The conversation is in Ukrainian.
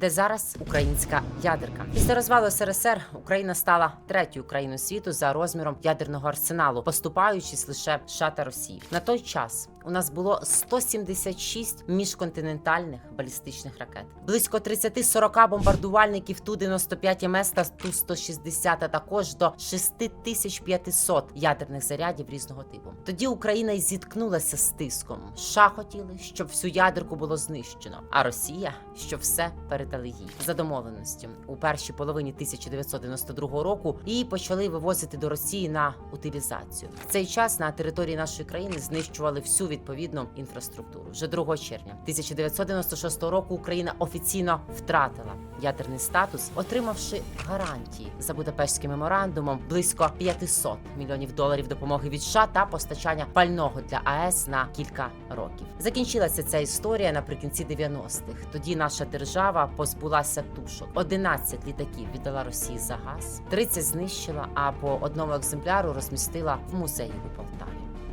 де зараз українська ядерка. Після розвалу СРСР Україна стала третьою країною світу за розміром ядерного арсеналу, поступаючись лише США та Росії. На той час у нас було 176 міжконтинентальних балістичних ракет, близько 30-40 бомбардувальників Ту-95 МС та Ту-160, а також до 6500 ядерних зарядів різного типу. Тоді Україна й зіткнулася з тиском. США хотіли, щоб всю ядерку було знищено, а Росія, щоб все передали їй за домовленістю. У першій половині 1992 року її почали вивозити до Росії на утилізацію. В цей час на території нашої країни знищували всю відповідну інфраструктуру. Вже 2 червня 1996 року Україна офіційно втратила ядерний статус, отримавши гарантії за Будапештським меморандумом близько 500 мільйонів доларів допомоги від США та постачання пального для АЕС на кілька років. Закінчилася ця історія наприкінці 90-х. Тоді наша держава позбулася тушок. 11 літаків віддала Росії за газ, 30 знищила, а по одному екземпляру розмістила в музеї у Полтаві.